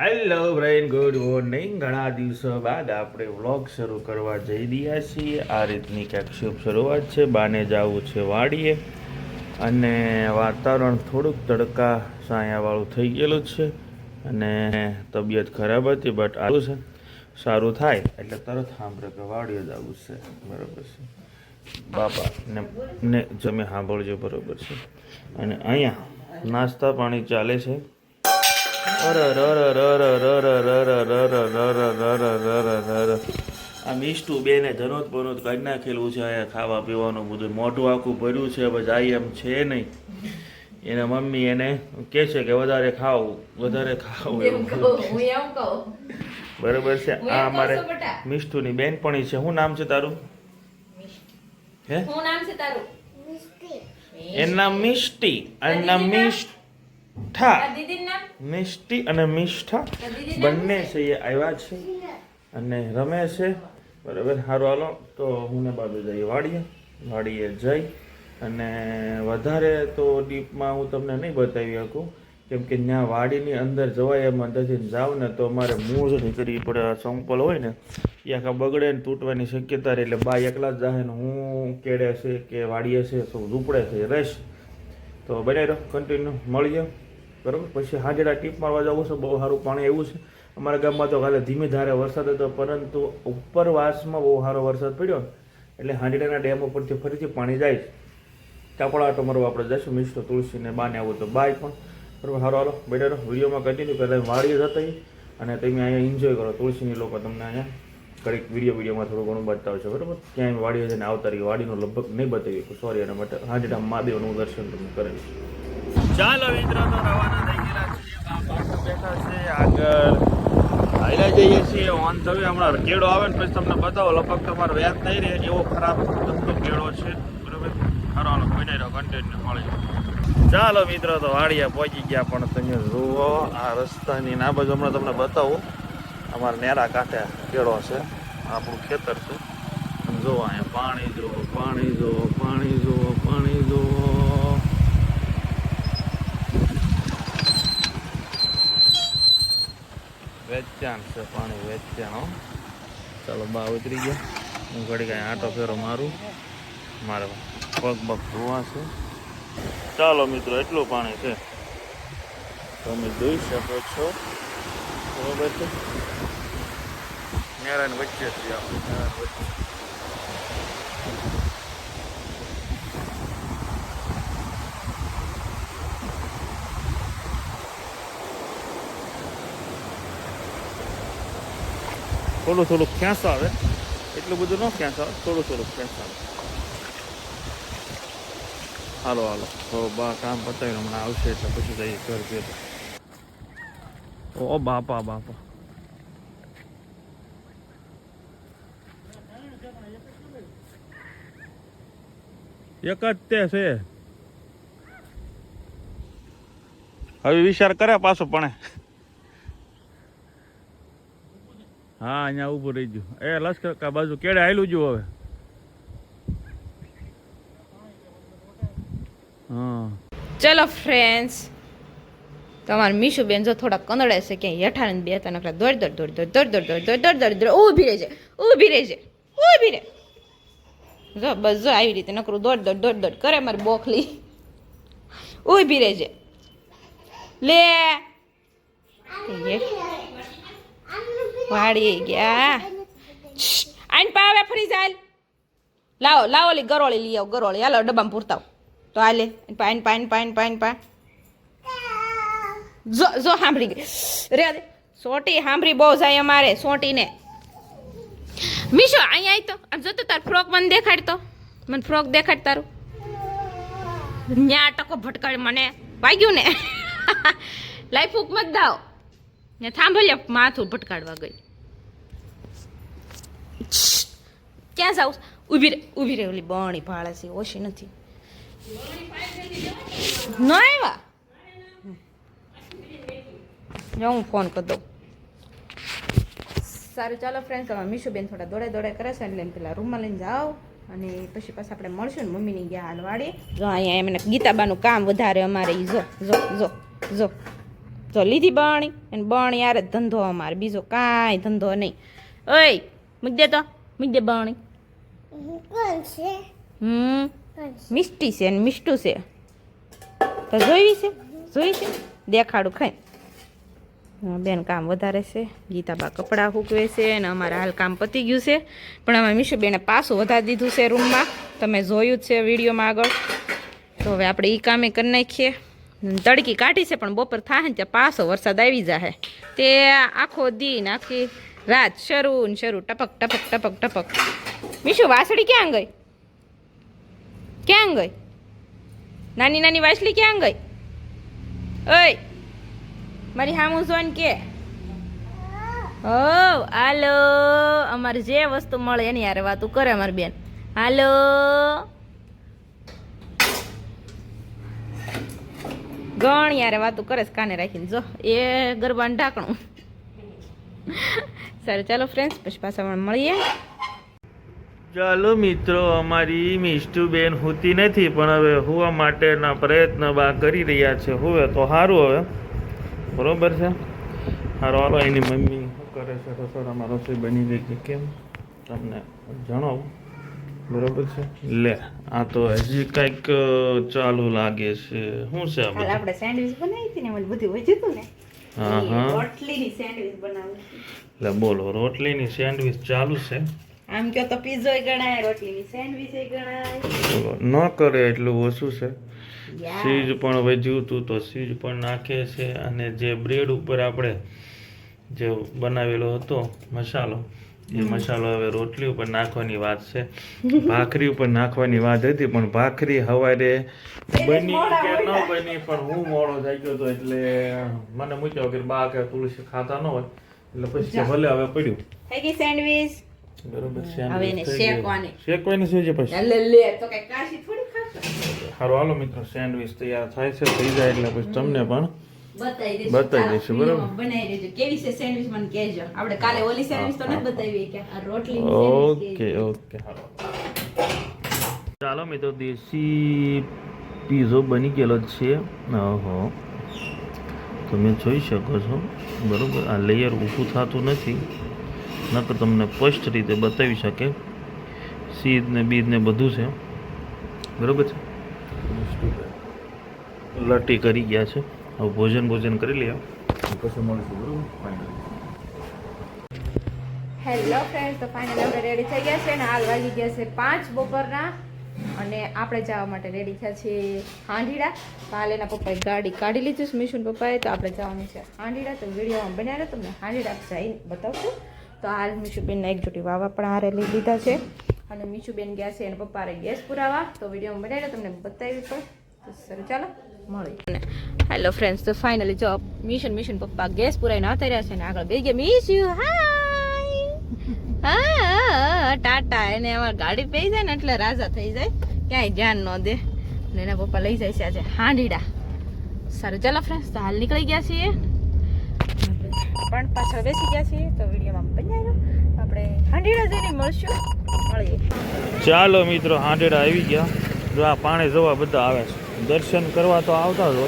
Hello brain good morning ઘણા દિવસો બાદ આપણે વ્લોગ શરૂ કરવા જઈ રહ્યા છીએ. આ રીતની ક્યાંક શુભ શરૂઆત છે. બાને જવું છે વાડીએ. અને વાતાવરણ થોડુંક તડકા સાયાવાળું થઈ ગયેલું છે. અને તબિયત ખરાબ હતી બટ આવું છે. સારું થાય. એટલે તરત સાંભળે કે વાડીએ જવું છે. બરાબર છે. બાપા, ને ને જમે સાંભળજો. બરાબર છે. અને અહીંયા નાસ્તા પાણી ચાલે છે. આ મિષ્ટુ બેને ધનોત બનોત કાઢી નાખેલું છે અહીંયા ખાવા પીવાનું બધું. મોઢું આખું ભર્યું છે હવે આઈ એમ છે નહીં. એના મમ્મી એને કહે છે કે વધારે ખાવું વધારે ખાવું એમ એવું કહું હું એમ કહું. બરાબર છે. આ અમારે મિષ્ટુની બેનપણી છે. શું નામ છે તારું? હે? શું નામ છે તારું? એનું નામ મિષ્ટી. અને નામ નામ? મિષ્ટી અને નામ બંને છે? એ આવ્યા છે અને રમે છે. બરાબર સારું હાલો. તો હું ને બાજુ જઈએ વાડીએ. વાડીએ જઈ અને વધારે તો ડીપમાં હું તમને નહીં બતાવી શકું. કેમ કે ત્યાં વાડીની અંદર જવાય એમ અંદરથી જાવ ને તો અમારે મૂળ નીકળવી પડે. સંપલ હોય ને એ આખા બગડે ને તૂટવાની શક્યતા રહે. એટલે બા એકલા જ જાહે ને હું કેડે છે કે વાડીએ છે તો ઝૂપડે છે રહેશ તો બને રહો કન્ટિન્યુ મળીએ. બરાબર? પછી હાજરા ટીપ મારવા જવું છે, બહુ સારું પાણી એવું છે. અમારા ગામમાં તો કાલે ધીમી ધારે વરસાદ હતો, પરંતુ ઉપરવાસમાં બહુ સારો વરસાદ પડ્યો એટલે હાંડીડાના ડેમ ઉપરથી ફરીથી પાણી જાય છે. કાપડા આટો મારવા આપણે જઈશું. મિશ્ર તુલસીને બાને આવું તો બાય પણ. બરાબર? સારો હાલો. બેટર વિડીયોમાં કન્ટિન્યુ પહેલાં વાડીએ જતા અને તમે અહીંયા એન્જોય કરો. તુલસીની લોકો તમને અહીંયા ઘડીક વીડિયો વિડીયોમાં થોડું ઘણું બતાવશે. બરાબર? ક્યાંય વાડીઓ જઈને આવતા રહી વાડીનું લગભગ નહીં બતાવી સોરી એના માટે હાજરા મહાદેવનું દર્શન તમે કરેલું ચાલો મિત્રો, તો રવાના થઈ ગયેલા છીએ. બેઠા છે, આગળ હાલ્યા જઈએ છીએ. ઓન હમણાં કેળો આવે ને પછી તમને બતાવો. લગભગ તમારો વ્યાજ નહીં રહે, એવો ખરાબ કેળો છે. બરાબર? ખરો હાલો બને રહ્યો કન્ટિન્યુ મળી ચાલો મિત્રો, તો વાડિયા પહોંચી ગયા પણ તમે જુઓ, આ રસ્તાની ના બાજુ હમણાં તમને બતાવું. અમારા નેરા કાંઠે કેળો છે. આપણું ખેતર છે. જુઓ અહીંયા, પાણી જુઓ પાણી જુઓ પાણી જુઓ પાણી જુઓ. વેચાણ છે પાણી વેચાણ, હો. ચાલો બા ઉતરી ગયા. હું ઘડી કાંઈ આટો ફેરો મારું. મારે પગ પગ ધોવા છે. ચાલો મિત્રો, એટલું પાણી છે. તમે જોઈ શકો છો. બરોબર છે? નેરાની વચ્ચે છે આપણે નેરાની વચ્ચે. થોડું થોડું ખેંચ આવે. એટલું બધું ન ખેંચ આવે થોડું થોડું ખેંચ આવે. હાલો હાલો. તો બા કામ પતાવીને હમણાં આવશે એટલે પછી જઈએ ઘર ઘેર ઓ બાપા બાપા. એક જ તે છે. હવે વિચાર કરે પાછો પણ. હા અહીંયા ઊભું રહી ગયું એ લશ્કર કા બાજુ કેડે આવેલું જો હવે હા ચલો ફ્રેન્ડ્સ તમારા મીશુ બેન જો થોડા કંદડે છે ક્યાંય હેઠા ને બે ત્રણ નકરા દોડ દોડ દોડ દોડ દોડ દોડ દોડ દોડ દોડ દોડ દોડ ઊભી રહેજે ઊભી રહેજે ઊભી રહે જો બસ જો આવી રીતે નકરું દોડ દોડ દોડ દોડ કરે મારી બોખલી ઊભી રહેજે લે એ વાળી ગયા. આઈન પાવે ફરી જાય લાવો લાવો લી, ગરોળી લઈ આવો, ગરોળી. હાલો, ડબ્બામાં પૂરતાવ તો હાલે પાઈન પાઈન પાઈન પાઈન પા જો જો સાંભળી ગઈ. રે સોટી સાંભળી બહુ જાય અમારે, સોટીને. મીશો, અહીંયા આવી તો. આમ જોતો તાર ફ્રોક મને દેખાડતો મને ફ્રોક દેખાડ તારું. ન્યા ટકો ભટકાડ મને. વાગ્યું ને. લાઈફ ફૂક મત દાવ. ને થાંભલ્યા માથું ભટકાડવા ગઈ. ક્યાં જાઉં? ઊભી ઊભી રહે ઓલી બણી ભાળે છે, ઓછી નથી. ન આવ્યા જો હું ફોન કરી દઉં. સારું, ચાલો ફ્રેન્ડ તમે મીશુબેન થોડા દોડે દોડે કરે છે, એટલે પેલા રૂમમાં લઈને જાઓ. અને પછી પાછા આપણે મળશું ને મમ્મીની ગયા હાલવાડી. જો અહીંયા એમને ગીતાબાનું કામ વધારે અમારે જો જો જો જો. જો લીધી બણી, અને બણી યાર ધંધો અમારે, બીજો કાંઈ ધંધો નહીં. ઓય! મૂક દે તો. મૂક દે છે હમ. મિષ્ટી છે ને મિષ્ટું છે. તો જોઈ છે? જોઈ છે? દેખાડું ખાઈ. બેન કામ વધારે છે. ગીતાબા કપડાં સૂકવે છે અને અમારે હાલ કામ પતી ગયું છે. પણ અમે મીશુબેને પાસું વધારી દીધું છે રૂમમાં. તમે જોયું જ છે વિડીયોમાં આગળ. તો હવે આપણે એ કામે કરી નાખીએ. તડકી કાઢી છે પણ બપોર થાય ને ત્યાં પાછો વરસાદ આવી જાય તે આખો દી આખી રાત શરૂ ને શરૂ, ટપક ટપક ટપક ટપક. મીશુ, વાસળી ક્યાં ગઈ? ક્યાં ગઈ? નાની નાની વાસળી ક્યાં ગઈ? ઓય, મારી હામું જોન કે. ઓ હાલો. અમારે જે વસ્તુ મળે એની યારે વાતું કરે અમારી બેન. હાલો. ગણ યારે વાતું કરે કાને રાખીને જો. એ ગરબાનું ઢાંકણું. સારું. ચાલો ફ્રેન્ડ્સ પછી પાછા પણ મળીએ. ચાલો મિત્રો અમારી મિષ્ટુબેન હોતી નથી પણ હવે હોવા માટેના પ્રયત્ન બા કરી રહ્યા છે. હોવે તો સારું હવે. બરોબર છે? સારું હાલો એની મમ્મી શું કરે છે? રસોડામાં રસોઈ બની ગઈ છે. કેમ? તમને જણાવું. બરોબર છે? લે આ તો હજી કંઈક ચાલુ લાગે છે. શું છે આપણે સેન્ડવિચ બનાવી હતી ને બધું વધ્યું હતું ને. હા, હા. રોટલીની સેન્ડવિચ બનાવું લે બોલો રોટલીની સેન્ડવિચ ચાલુ છે. આમ કહો તો પીઝો ગણાય રોટલીની સેન્ડવિચ ગણાય. ન કરે એટલું ઓછું છે. સીજ પણ વધ્યું હતું તો સીજ પણ નાખે છે અને જે બ્રેડ ઉપર આપણે જે બનાવેલો હતો મસાલો એ મસાલો હવે રોટલી ઉપર નાખવાની વાત છે. ભાખરી ઉપર નાખવાની વાત હતી પણ ભાખરી હવારે બની કે ન બની પણ હું મોડો થઈ ગયો હતો એટલે મને મૂક્યો કે બા કે તુલસી ખાતા ન હોય. એટલે પછી કે ભલે હવે પડ્યું. થઈ ગઈ સેન્ડવિચ? બરોબર ગયું. શેકવાની. શેકવાની છે પછી? લે લે તો કઈ કાશી થોડી ખાશે? હારો હાલો મિત્રો સેન્ડવિચ તૈયાર થાય છે થઈ જાય એટલે પછી તમને પણ બતાવી દઈશું. બરાબર? બનાવી દેજો. કેવી છે સેન્ડવિચ મને કહેજો. આપણે કાલે ઓલી સેન્ડવિચ તો નથી બતાવી કે આ રોટલી ઓકે ઓકે ચાલો મિત્રો દેશી પીઝો બની ગયેલો છે. ઓહો તમે જોઈ શકો છો. બરાબર? આ લેયર ઊભું થતું નથી. નકર તમને સ્પષ્ટ રીતે બતાવી શકે. સીધ ને બીજ ને બધું છે. બરાબર છે? લટી કરી ગયા છે. હવે ભોજન ભોજન કરી લઈએ પછી મળીશું, બરોબર? હેલો ફ્રેન્ડ્સ તો ફાઇનલ આપણે રેડી થઈ ગયા છે અને હાલ વાગી ગયા છે પાંચ બપોરના. અને આપણે જવા માટે રેડી થયા છીએ હાંડીડા. હાલ એના પપ્પાએ ગાડી કાઢી લીધી છે મિશુન પપ્પાએ, તો આપણે જવાનું છે હાંડીડા. તો વિડીયોમાં બનાવ્યો તમને હાંડીડા જઈને બતાવશું. તો હાલ મીશુબેનના એક જોટી વાવા પણ હારે લઈ લીધા છે. અને મીશુબેન ગયા છે એના પપ્પાએ ગેસ પુરાવા. તો વિડીયોમાં બનાવ્યો તમને બતાવી તો. સર, ચાલો મળી હેલો ફ્રેન્ડ્સ તો ફાઇનલી જો મિશન મિશન પપ્પા ગેસ પુરાઈને આવતા રહ્યા છે ને આગળ બે ગયા. મિસ યુ હાય હા ટાટા એને અમાર ગાડી પી જાય ને એટલે રાજા થઈ જાય. ક્યાંય ધ્યાન ન દે. ને એના પપ્પા લઈ જાય છે આજે હાંડીડા. સારું ચાલો ફ્રેન્ડ્સ તો હાલ નીકળી ગયા છીએ. પણ પાછળ બેસી ગયા છીએ તો વિડીયોમાં બનાવ્યો આપણે હાંડીડા જઈને મળશું. મળીએ. ચાલો મિત્રો હાંડેડા આવી ગયા. જો આ પાણી જોવા બધા આવે છે. દર્શન કરવા તો આવતા જ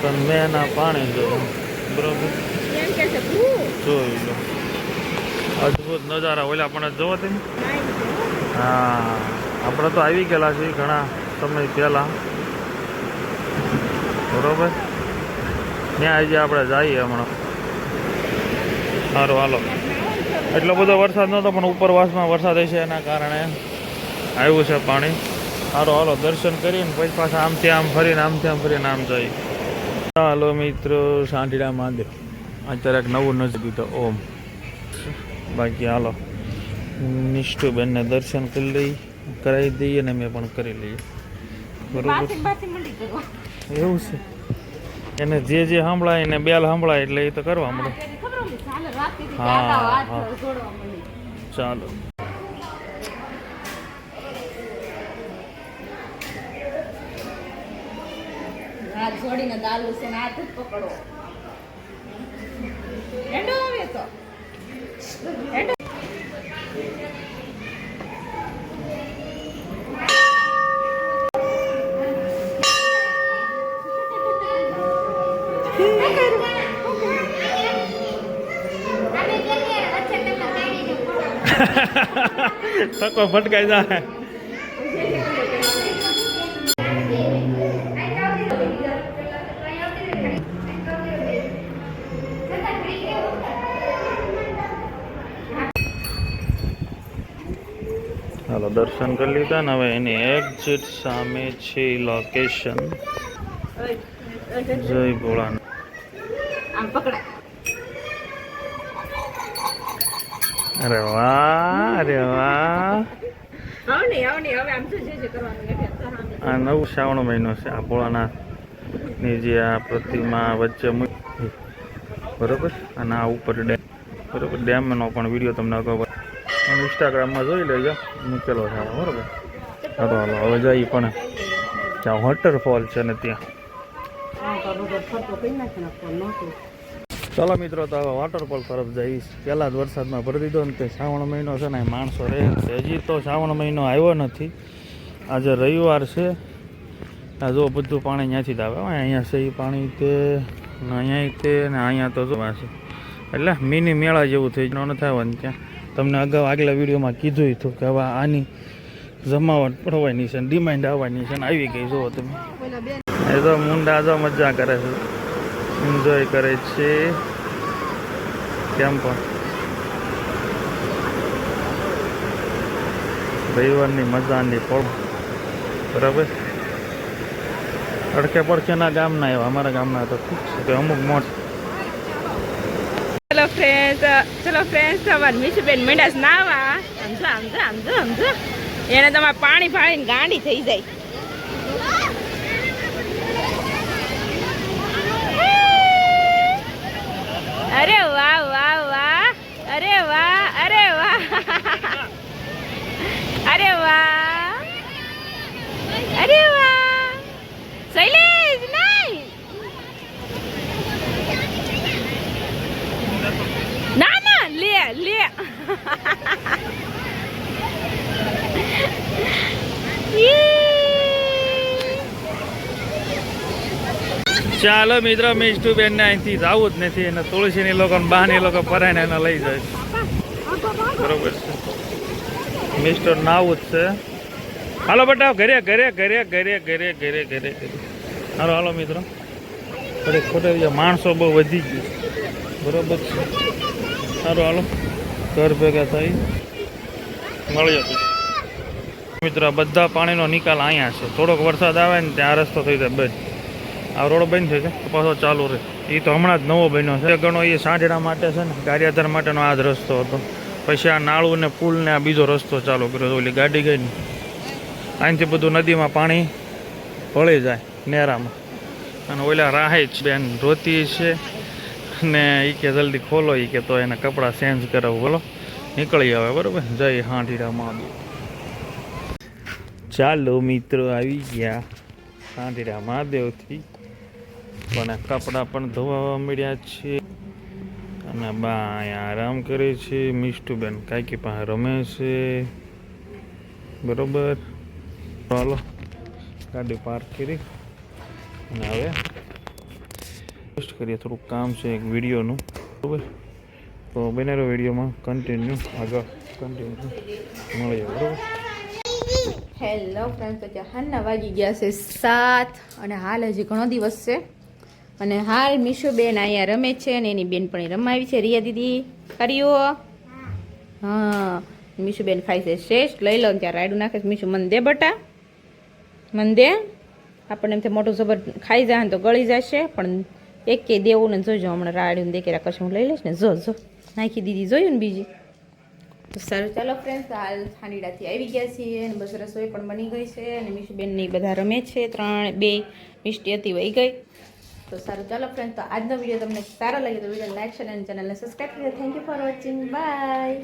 પણ મેં એના પાણી જોવા બરોબર? જોઈ લો. અદ્ભુત નજારા ઓલા પણ જોવો તમે. હા. આપણે તો આવી ગયેલા છીએ ઘણા સમય પહેલાં. બરોબર? ત્યાં આજે આપણે જઈએ હમણાં. સારું હાલો. એટલો બધો વરસાદ નહોતો પણ ઉપરવાસમાં વરસાદ હશે એના કારણે આવ્યું છે પાણી. સારું હાલો દર્શન કરીને પછી પાછા આમથી આમ ફરીને આમથી આમ ફરીને આમ જઈએ. ચાલો મિત્રો સાંઢીડા મહાદેવ. અત્યારે એક નવું નજીક તો ઓમ. બાકી હાલો. નિષ્ઠુબેનને દર્શન કરી લઈ કરાવી દઈએ ને મેં પણ કરી લઈએ. બરોબર? એવું છે. એને જે જે સંભળાય એને બેલ સંભળાય એટલે એ તો કરવા મળે. હા, હા. ચાલો. હાથ જોડીને દાલુ છે ને હાથ જ પકડો. એંડો આવે તો. તકો ફટકાઈ જાય દર્શન કરી લીધા ને હવે એની એક્ઝિટ સામે છે લોકેશન જય ભોળા અરે વાહ અરે વાહ. ને ને. આ નવ શ્રાવણ મહિનો છે આ ભોળાનાથની જે આ પ્રતિમા વચ્ચે બરોબર? અને આ ઉપર ડેમ બરોબર? ડેમનો પણ વીડિયો તમને અગાઉ અને ઇન્સ્ટાગ્રામમાં જોઈ લેજો. મૂકેલો છે બરાબર બરોબર? હાલો હવે જઈએ પણ ત્યાં વોટરફોલ છે ને ત્યાં. ચાલો મિત્રો, તો હવે વોટરફોલ તરફ જઈશ. પહેલાં જ વરસાદમાં ભરી દીધો ને તે શ્રાવણ મહિનો છે ને માણસો રહે હજી તો શ્રાવણ મહિનો આવ્યો નથી. આજે રવિવાર છે. આ જો બધું પાણી ત્યાંથી જ આવે. અહીંયા છે એ પાણી તે અહીંયા તે, ને અહીંયા તો જોવા છે. એટલે મિની મેળા જેવું થઈ ગયું. નથી ને ત્યાં. તમને અગાઉ આગલા વિડીયોમાં કીધું હતું કે હવે આની જમાવટ પડવાની છે ડિમાન્ડ આવવાની છે ને આવી ગઈ જુઓ તમે. એ તો મુંડા જો મજા કરે છે. એન્જોય કરે છે. કેમ પણ? રવિવારની મજાની પડ બરાબર? અડકે પડખેના ગામના એવા અમારા ગામના તો ઠીક છે કે અમુક મોટ ચલો ફ્રેન્ડ ચલો ફ્રેન્ડ તમારે મીઠુબેન મેંડાસ નાવા. સમજો સમજો સમજો સમજો. એને તમારે પાણી ફાળીને ગાંડી થઈ જાય. અરે વાહ વાહ વાહ. અરે વાહ અરે વાહ. અરે વાહ. અરે વાહ. શૈલેષ નહીં ના ના લે લે ચાલો મિત્રો મિષ્ટુબેન ને અહીંથી જવું જ નથી. અને તુલસીની લોકો બહાની લોકો પરાયને એને લઈ જાય બરોબર છે. મિસ્ટર નાવું જ છે. હાલો બટા, ઘરે ઘરે ઘરે ઘરે ઘરે ઘરે ઘરે ઘરે. હાલો હાલો મિત્રો. ખોટે માણસો બહુ વધી ગયું બરોબર છે. સારું હાલો. ઘર ભેગા થઈ મળી હતી. મિત્રો, બધા પાણીનો નિકાલ અહીંયા છે. થોડોક વરસાદ આવે ને ત્યાં રસ્તો થઈ જાય બંધ આ રોડ બંધ છે તો પાછો ચાલુ રહે. એ તો હમણાં જ નવો બન્યો છે. ઘણો એ સાંજડા માટે છે ને, ગારિયાધાર માટેનો આ જ રસ્તો હતો. પછી આ નાળું ને પુલ ને આ બીજો રસ્તો ચાલુ કર્યો ઓલી ગાડી ગઈ ને. અહીંથી બધું નદીમાં પાણી ભળી જાય નેરામાં. અને ઓલા રાહે જ બેન રોતી છે. ને એ કે જલ્દી ખોલો એ કે તો એના કપડાં ચેન્જ કરાવું, બોલો. નીકળી આવે, બરોબર? જય હાંડીડા મહાદેવ. ચાલો મિત્રો, આવી ગયા હાંડીડા મહાદેવથી. પણ કપડાં પણ ધોવા મળ્યા છે. અને બા અહીંયા આરામ કરે છે. મિષ્ટુબેન કાંઈકી પાસે રમે છે. બરોબર? ચાલો, ગાડી પાર્ક કરી. અને હવે પોસ્ટ કરીએ, થોડુંક કામ છે એક વિડીયોનું, બરાબર? તો બનેરો વિડીયોમાં કન્ટિન્યુ આગળ કન્ટિન્યુ મળીએ, બરાબર? હેલો ફ્રેન્ડ તો હાલના વાગી ગયા છે સાત અને હાલ હજી ઘણો દિવસ છે. અને હાલ મીશો બેન અહીંયા રમે છે અને એની બેન પણ રમાવી છે. રિયા દીદી કર્યું હા, મીશુ બેન ખાય છે શ્રેષ્ઠ. લઈ લો ત્યાં રાયડું નાખે છે. મીશુ મન દે બટા મન દે આપણને એમથી મોટું જબર ખાઈ જાય તો ગળી જશે, પણ એક કે દેવું ને જોજો, હમણાં રાડ્યું દેખેરા કશું લઈ લઈશ ને, જો જો. નાખી દીધી, જોયું ને બીજી? સારું, ચાલો ફ્રેન્ડ્સ હાલ ખાંડીડાથી આવી ગયા છીએ અને બસ રસોઈ પણ બની ગઈ છે અને મીશુબેનની બધા રમે છે, ત્રણ, બે, મિષ્ટી હતી, વહી ગઈ. તો સારું, ચાલો ફ્રેન્ડ તો આજનો વીડિયો તમને સારો લાગે તો વીડિયો લાઈક શેર અને ચેનલને સબસ્ક્રાઈબ કરી thank you for watching bye